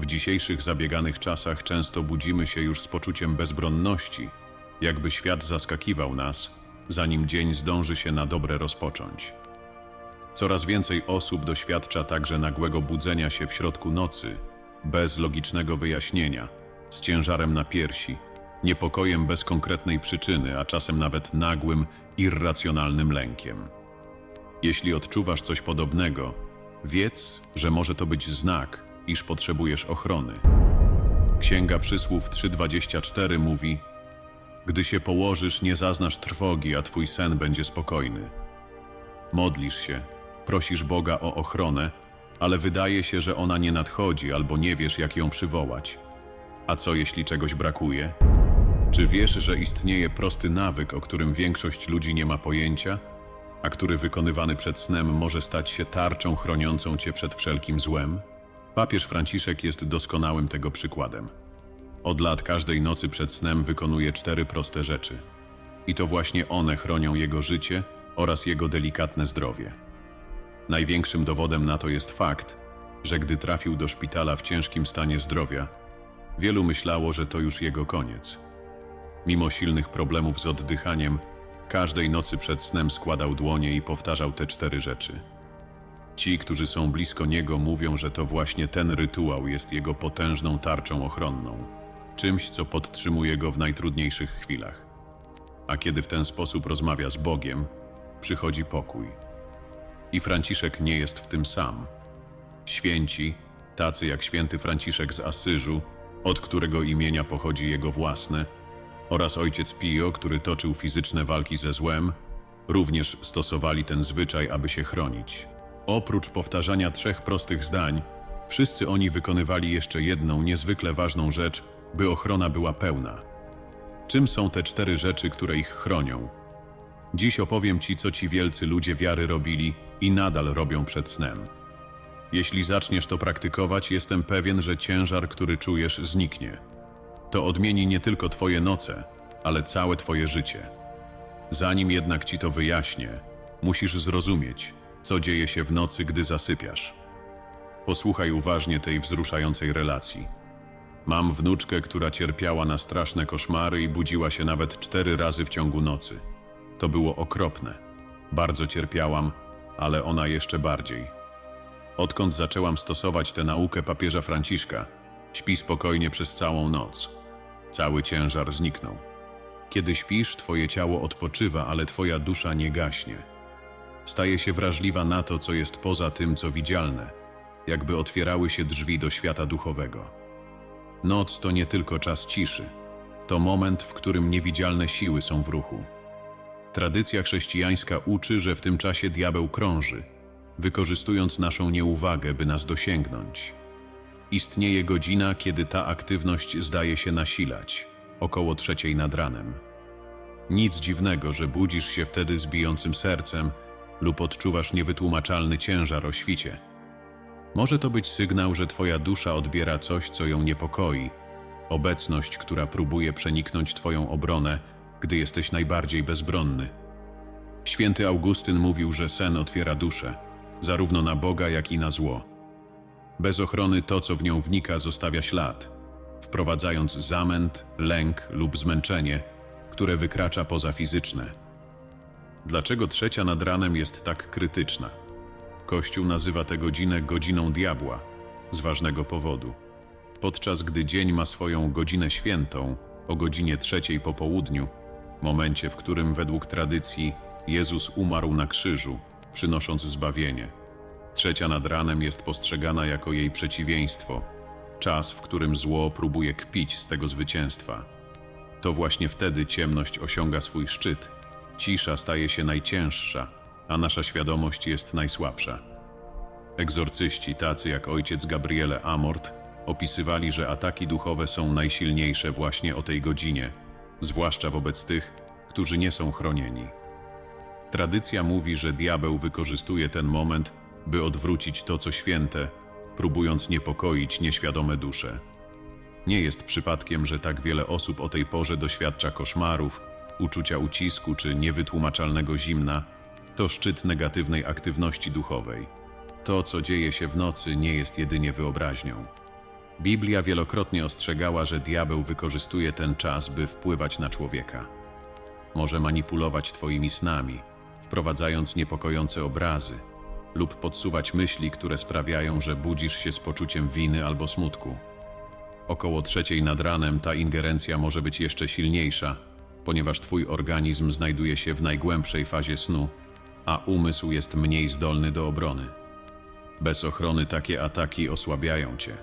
W dzisiejszych zabieganych czasach często budzimy się już z poczuciem bezbronności, jakby świat zaskakiwał nas, zanim dzień zdąży się na dobre rozpocząć. Coraz więcej osób doświadcza także nagłego budzenia się w środku nocy, bez logicznego wyjaśnienia, z ciężarem na piersi, niepokojem bez konkretnej przyczyny, a czasem nawet nagłym, irracjonalnym lękiem. Jeśli odczuwasz coś podobnego, wiedz, że może to być znak, iż potrzebujesz ochrony. Księga Przysłów 3:24 mówi: Gdy się położysz, nie zaznasz trwogi, a twój sen będzie spokojny. Modlisz się, prosisz Boga o ochronę, ale wydaje się, że ona nie nadchodzi albo nie wiesz, jak ją przywołać. A co jeśli czegoś brakuje? Czy wiesz, że istnieje prosty nawyk, o którym większość ludzi nie ma pojęcia, a który wykonywany przed snem może stać się tarczą chroniącą cię przed wszelkim złem? Papież Franciszek jest doskonałym tego przykładem. Od lat każdej nocy przed snem wykonuje cztery proste rzeczy. I to właśnie one chronią jego życie oraz jego delikatne zdrowie. Największym dowodem na to jest fakt, że gdy trafił do szpitala w ciężkim stanie zdrowia, wielu myślało, że to już jego koniec. Mimo silnych problemów z oddychaniem, każdej nocy przed snem składał dłonie i powtarzał te cztery rzeczy. Ci, którzy są blisko niego, mówią, że to właśnie ten rytuał jest jego potężną tarczą ochronną, czymś, co podtrzymuje go w najtrudniejszych chwilach. A kiedy w ten sposób rozmawia z Bogiem, przychodzi pokój. I Franciszek nie jest w tym sam. Święci, tacy jak święty Franciszek z Asyżu, od którego imienia pochodzi jego własne, oraz ojciec Pio, który toczył fizyczne walki ze złem, również stosowali ten zwyczaj, aby się chronić. Oprócz powtarzania trzech prostych zdań, wszyscy oni wykonywali jeszcze jedną niezwykle ważną rzecz, by ochrona była pełna. Czym są te cztery rzeczy, które ich chronią? Dziś opowiem Ci, co ci wielcy ludzie wiary robili i nadal robią przed snem. Jeśli zaczniesz to praktykować, jestem pewien, że ciężar, który czujesz, zniknie. To odmieni nie tylko Twoje noce, ale całe Twoje życie. Zanim jednak Ci to wyjaśnię, musisz zrozumieć, co dzieje się w nocy, gdy zasypiasz. Posłuchaj uważnie tej wzruszającej relacji. Mam wnuczkę, która cierpiała na straszne koszmary i budziła się nawet cztery razy w ciągu nocy. To było okropne. Bardzo cierpiałam, ale ona jeszcze bardziej. Odkąd zaczęłam stosować tę naukę papieża Franciszka, śpi spokojnie przez całą noc. Cały ciężar zniknął. Kiedy śpisz, twoje ciało odpoczywa, ale twoja dusza nie gaśnie. Staje się wrażliwa na to, co jest poza tym, co widzialne, jakby otwierały się drzwi do świata duchowego. Noc to nie tylko czas ciszy, to moment, w którym niewidzialne siły są w ruchu. Tradycja chrześcijańska uczy, że w tym czasie diabeł krąży, wykorzystując naszą nieuwagę, by nas dosięgnąć. Istnieje godzina, kiedy ta aktywność zdaje się nasilać, około trzeciej nad ranem. Nic dziwnego, że budzisz się wtedy z bijącym sercem lub odczuwasz niewytłumaczalny ciężar o świcie. Może to być sygnał, że Twoja dusza odbiera coś, co ją niepokoi, obecność, która próbuje przeniknąć Twoją obronę, gdy jesteś najbardziej bezbronny. Święty Augustyn mówił, że sen otwiera duszę, zarówno na Boga, jak i na zło. Bez ochrony to, co w nią wnika, zostawia ślad, wprowadzając zamęt, lęk lub zmęczenie, które wykracza poza fizyczne. Dlaczego trzecia nad ranem jest tak krytyczna? Kościół nazywa tę godzinę godziną diabła, z ważnego powodu. Podczas gdy dzień ma swoją godzinę świętą, o godzinie trzeciej po południu, momencie, w którym według tradycji Jezus umarł na krzyżu, przynosząc zbawienie. Trzecia nad ranem jest postrzegana jako jej przeciwieństwo, czas, w którym zło próbuje kpić z tego zwycięstwa. To właśnie wtedy ciemność osiąga swój szczyt, cisza staje się najcięższa, a nasza świadomość jest najsłabsza. Egzorcyści, tacy jak ojciec Gabriele Amort, opisywali, że ataki duchowe są najsilniejsze właśnie o tej godzinie, zwłaszcza wobec tych, którzy nie są chronieni. Tradycja mówi, że diabeł wykorzystuje ten moment, by odwrócić to, co święte, próbując niepokoić nieświadome dusze. Nie jest przypadkiem, że tak wiele osób o tej porze doświadcza koszmarów, uczucia ucisku czy niewytłumaczalnego zimna. To szczyt negatywnej aktywności duchowej. To, co dzieje się w nocy, nie jest jedynie wyobraźnią. Biblia wielokrotnie ostrzegała, że diabeł wykorzystuje ten czas, by wpływać na człowieka. Może manipulować Twoimi snami, wprowadzając niepokojące obrazy, lub podsuwać myśli, które sprawiają, że budzisz się z poczuciem winy albo smutku. Około trzeciej nad ranem ta ingerencja może być jeszcze silniejsza, ponieważ Twój organizm znajduje się w najgłębszej fazie snu, a umysł jest mniej zdolny do obrony. Bez ochrony takie ataki osłabiają Cię.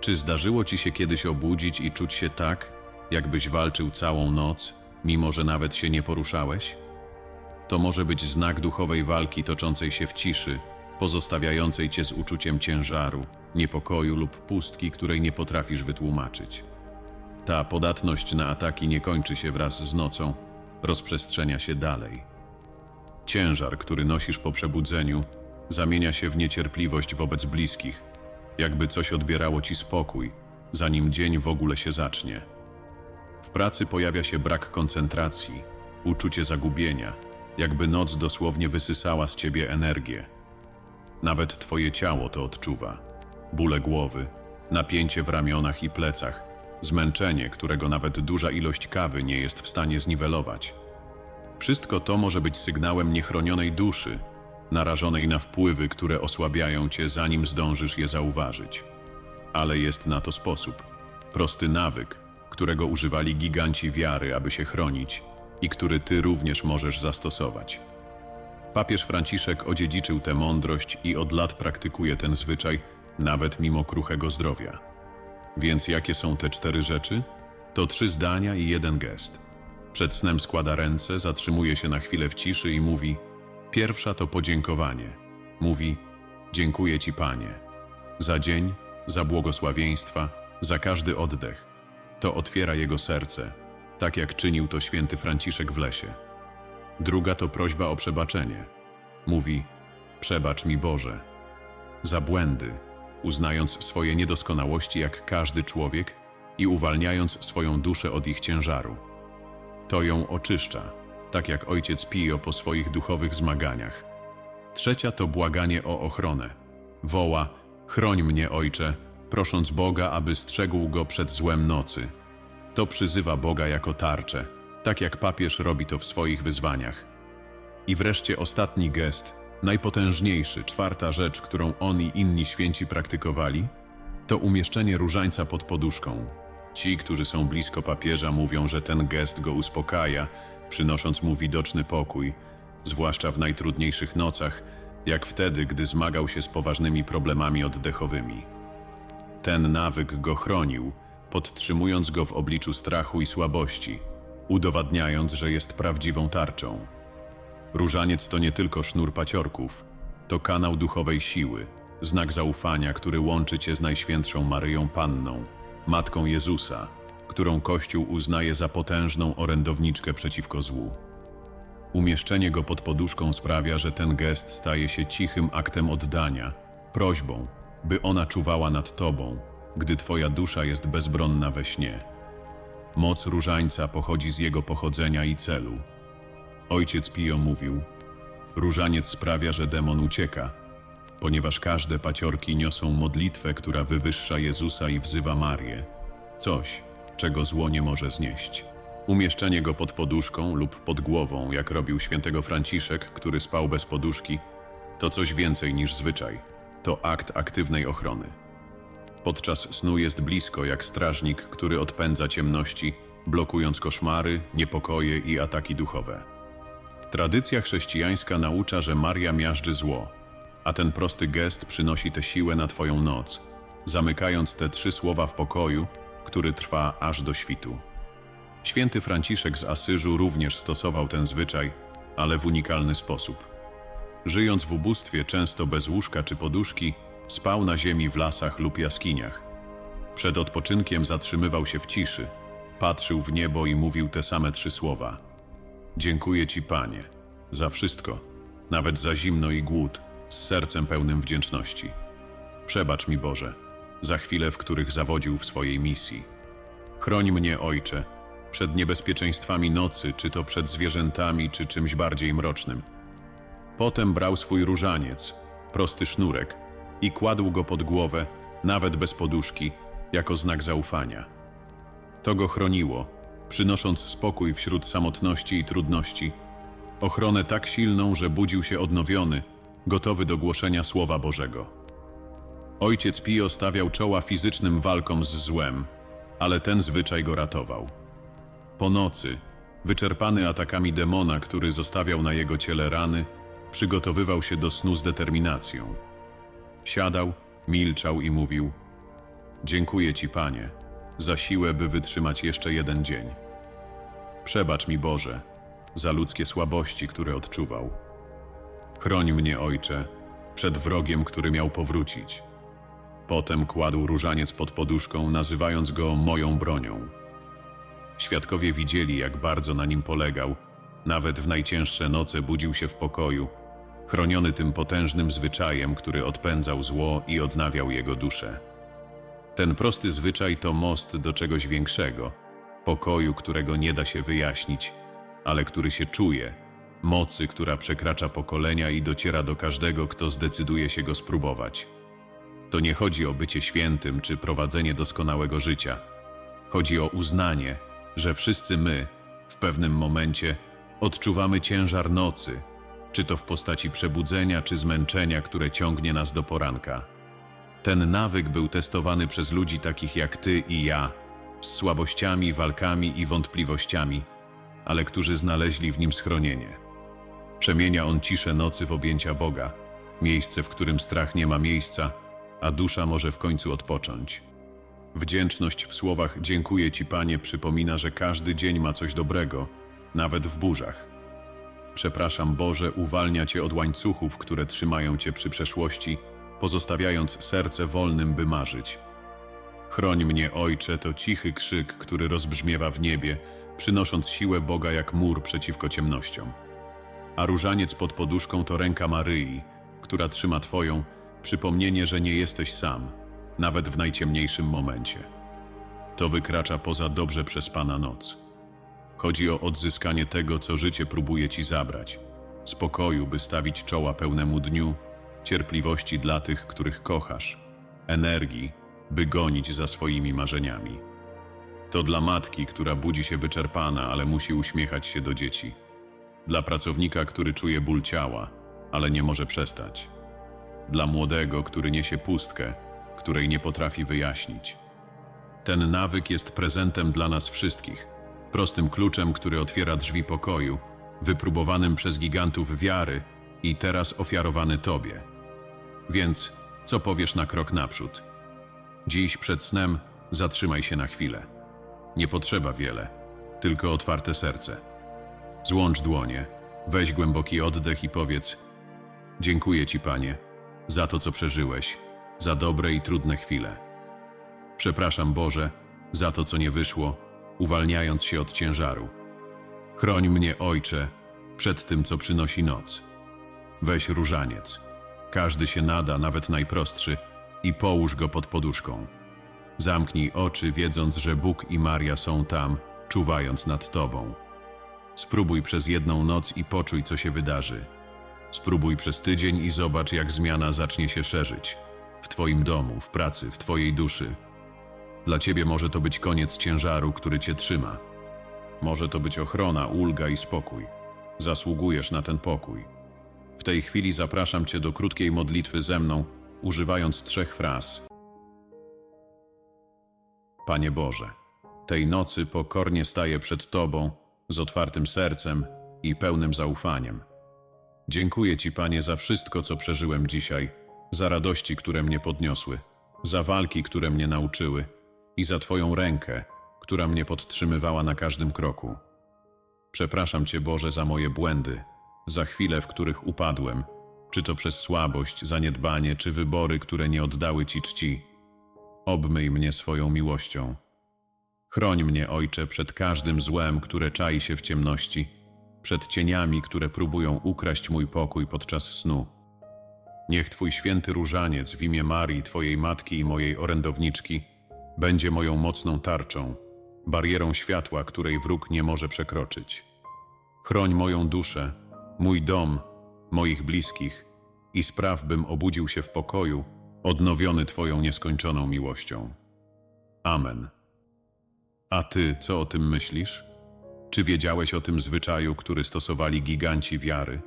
Czy zdarzyło Ci się kiedyś obudzić i czuć się tak, jakbyś walczył całą noc, mimo że nawet się nie poruszałeś? To może być znak duchowej walki toczącej się w ciszy, pozostawiającej cię z uczuciem ciężaru, niepokoju lub pustki, której nie potrafisz wytłumaczyć. Ta podatność na ataki nie kończy się wraz z nocą, rozprzestrzenia się dalej. Ciężar, który nosisz po przebudzeniu, zamienia się w niecierpliwość wobec bliskich, jakby coś odbierało ci spokój, zanim dzień w ogóle się zacznie. W pracy pojawia się brak koncentracji, uczucie zagubienia, jakby noc dosłownie wysysała z ciebie energię. Nawet twoje ciało to odczuwa. Bóle głowy, napięcie w ramionach i plecach, zmęczenie, którego nawet duża ilość kawy nie jest w stanie zniwelować. Wszystko to może być sygnałem niechronionej duszy, narażonej na wpływy, które osłabiają cię, zanim zdążysz je zauważyć. Ale jest na to sposób. Prosty nawyk, którego używali giganci wiary, aby się chronić i który ty również możesz zastosować. Papież Franciszek odziedziczył tę mądrość i od lat praktykuje ten zwyczaj, nawet mimo kruchego zdrowia. Więc jakie są te cztery rzeczy? To trzy zdania i jeden gest. Przed snem składa ręce, zatrzymuje się na chwilę w ciszy i mówi: Pierwsza to podziękowanie. Mówi: Dziękuję Ci, Panie, za dzień, za błogosławieństwa, za każdy oddech. To otwiera jego serce, tak jak czynił to święty Franciszek w lesie. Druga to prośba o przebaczenie. Mówi: Przebacz mi Boże. Za błędy, uznając swoje niedoskonałości jak każdy człowiek i uwalniając swoją duszę od ich ciężaru. To ją oczyszcza, tak jak ojciec Pio po swoich duchowych zmaganiach. Trzecia to błaganie o ochronę. Woła: Chroń mnie, ojcze, prosząc Boga, aby strzegł go przed złem nocy. To przyzywa Boga jako tarczę, tak jak papież robi to w swoich wyzwaniach. I wreszcie ostatni gest, najpotężniejszy, czwarta rzecz, którą on i inni święci praktykowali, to umieszczenie różańca pod poduszką. Ci, którzy są blisko papieża, mówią, że ten gest go uspokaja, przynosząc mu widoczny pokój, zwłaszcza w najtrudniejszych nocach, jak wtedy, gdy zmagał się z poważnymi problemami oddechowymi. Ten nawyk go chronił, podtrzymując go w obliczu strachu i słabości, udowadniając, że jest prawdziwą tarczą. Różaniec to nie tylko sznur paciorków, to kanał duchowej siły, znak zaufania, który łączy cię z Najświętszą Maryją Panną, Matką Jezusa, którą Kościół uznaje za potężną orędowniczkę przeciwko złu. Umieszczenie go pod poduszką sprawia, że ten gest staje się cichym aktem oddania, prośbą, by ona czuwała nad tobą, gdy twoja dusza jest bezbronna we śnie. Moc różańca pochodzi z jego pochodzenia i celu. Ojciec Pio mówił: Różaniec sprawia, że demon ucieka, ponieważ każde paciorki niosą modlitwę, która wywyższa Jezusa i wzywa Marię. Coś, czego zło nie może znieść. Umieszczenie go pod poduszką lub pod głową, jak robił świętego Franciszek, który spał bez poduszki, to coś więcej niż zwyczaj. To akt aktywnej ochrony. Podczas snu jest blisko jak strażnik, który odpędza ciemności, blokując koszmary, niepokoje i ataki duchowe. Tradycja chrześcijańska naucza, że Maria miażdży zło, a ten prosty gest przynosi tę siłę na Twoją noc, zamykając te trzy słowa w pokoju, który trwa aż do świtu. Święty Franciszek z Asyżu również stosował ten zwyczaj, ale w unikalny sposób. Żyjąc w ubóstwie, często bez łóżka czy poduszki, spał na ziemi w lasach lub jaskiniach. Przed odpoczynkiem zatrzymywał się w ciszy, patrzył w niebo i mówił te same trzy słowa: Dziękuję Ci, Panie, za wszystko, nawet za zimno i głód, z sercem pełnym wdzięczności. Przebacz mi, Boże, za chwile, w których zawodził w swojej misji. Chroń mnie, Ojcze, przed niebezpieczeństwami nocy, czy to przed zwierzętami, czy czymś bardziej mrocznym. Potem brał swój różaniec, prosty sznurek, i kładł go pod głowę, nawet bez poduszki, jako znak zaufania. To go chroniło, przynosząc spokój wśród samotności i trudności, ochronę tak silną, że budził się odnowiony, gotowy do głoszenia Słowa Bożego. Ojciec Pio stawiał czoła fizycznym walkom z złem, ale ten zwyczaj go ratował. Po nocy, wyczerpany atakami demona, który zostawiał na jego ciele rany, przygotowywał się do snu z determinacją. Siadał, milczał i mówił: Dziękuję Ci, Panie, za siłę, by wytrzymać jeszcze jeden dzień. Przebacz mi, Boże, za ludzkie słabości, które odczuwał. Chroń mnie, Ojcze, przed wrogiem, który miał powrócić. Potem kładł różaniec pod poduszką, nazywając go moją bronią. Świadkowie widzieli, jak bardzo na nim polegał. Nawet w najcięższe noce budził się w pokoju, chroniony tym potężnym zwyczajem, który odpędzał zło i odnawiał jego duszę. Ten prosty zwyczaj to most do czegoś większego, pokoju, którego nie da się wyjaśnić, ale który się czuje, mocy, która przekracza pokolenia i dociera do każdego, kto zdecyduje się go spróbować. To nie chodzi o bycie świętym czy prowadzenie doskonałego życia. Chodzi o uznanie, że wszyscy my, w pewnym momencie, odczuwamy ciężar nocy, czy to w postaci przebudzenia, czy zmęczenia, które ciągnie nas do poranka. Ten nawyk był testowany przez ludzi takich jak ty i ja, z słabościami, walkami i wątpliwościami, ale którzy znaleźli w nim schronienie. Przemienia on ciszę nocy w objęcia Boga, miejsce, w którym strach nie ma miejsca, a dusza może w końcu odpocząć. Wdzięczność w słowach dziękuję Ci, Panie, przypomina, że każdy dzień ma coś dobrego, nawet w burzach. Przepraszam, Boże, uwalnia Cię od łańcuchów, które trzymają Cię przy przeszłości, pozostawiając serce wolnym, by marzyć. Chroń mnie, Ojcze, to cichy krzyk, który rozbrzmiewa w niebie, przynosząc siłę Boga jak mur przeciwko ciemnościom. A różaniec pod poduszką to ręka Maryi, która trzyma Twoją, przypomnienie, że nie jesteś sam, nawet w najciemniejszym momencie. To wykracza poza dobrze przespana noc. Chodzi o odzyskanie tego, co życie próbuje ci zabrać. Spokoju, by stawić czoła pełnemu dniu, cierpliwości dla tych, których kochasz, energii, by gonić za swoimi marzeniami. To dla matki, która budzi się wyczerpana, ale musi uśmiechać się do dzieci. Dla pracownika, który czuje ból ciała, ale nie może przestać. Dla młodego, który niesie pustkę, której nie potrafi wyjaśnić. Ten nawyk jest prezentem dla nas wszystkich, prostym kluczem, który otwiera drzwi pokoju, wypróbowanym przez gigantów wiary i teraz ofiarowany Tobie. Więc co powiesz na krok naprzód? Dziś przed snem zatrzymaj się na chwilę. Nie potrzeba wiele, tylko otwarte serce. Złącz dłonie, weź głęboki oddech i powiedz: Dziękuję Ci, Panie, za to, co przeżyłeś, za dobre i trudne chwile. Przepraszam, Boże, za to, co nie wyszło, uwalniając się od ciężaru. Chroń mnie, Ojcze, przed tym, co przynosi noc. Weź różaniec. Każdy się nada, nawet najprostszy, i połóż go pod poduszką. Zamknij oczy, wiedząc, że Bóg i Maria są tam, czuwając nad Tobą. Spróbuj przez jedną noc i poczuj, co się wydarzy. Spróbuj przez tydzień i zobacz, jak zmiana zacznie się szerzyć. W Twoim domu, w pracy, w Twojej duszy. Dla Ciebie może to być koniec ciężaru, który Cię trzyma. Może to być ochrona, ulga i spokój. Zasługujesz na ten pokój. W tej chwili zapraszam Cię do krótkiej modlitwy ze mną, używając trzech fraz. Panie Boże, tej nocy pokornie staję przed Tobą z otwartym sercem i pełnym zaufaniem. Dziękuję Ci, Panie, za wszystko, co przeżyłem dzisiaj, za radości, które mnie podniosły, za walki, które mnie nauczyły i za Twoją rękę, która mnie podtrzymywała na każdym kroku. Przepraszam Cię, Boże, za moje błędy, za chwile, w których upadłem, czy to przez słabość, zaniedbanie, czy wybory, które nie oddały Ci czci. Obmyj mnie swoją miłością. Chroń mnie, Ojcze, przed każdym złem, które czai się w ciemności, przed cieniami, które próbują ukraść mój pokój podczas snu. Niech Twój święty różaniec w imię Marii, Twojej matki i mojej orędowniczki, będzie moją mocną tarczą, barierą światła, której wróg nie może przekroczyć. Chroń moją duszę, mój dom, moich bliskich i spraw, bym obudził się w pokoju, odnowiony Twoją nieskończoną miłością. Amen. A Ty co o tym myślisz? Czy wiedziałeś o tym zwyczaju, który stosowali giganci wiary?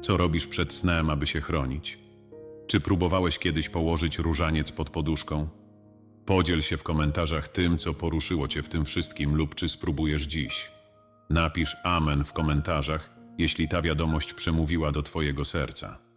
Co robisz przed snem, aby się chronić? Czy próbowałeś kiedyś położyć różaniec pod poduszką? Podziel się w komentarzach tym, co poruszyło Cię w tym wszystkim, lub czy spróbujesz dziś. Napisz Amen w komentarzach, jeśli ta wiadomość przemówiła do Twojego serca.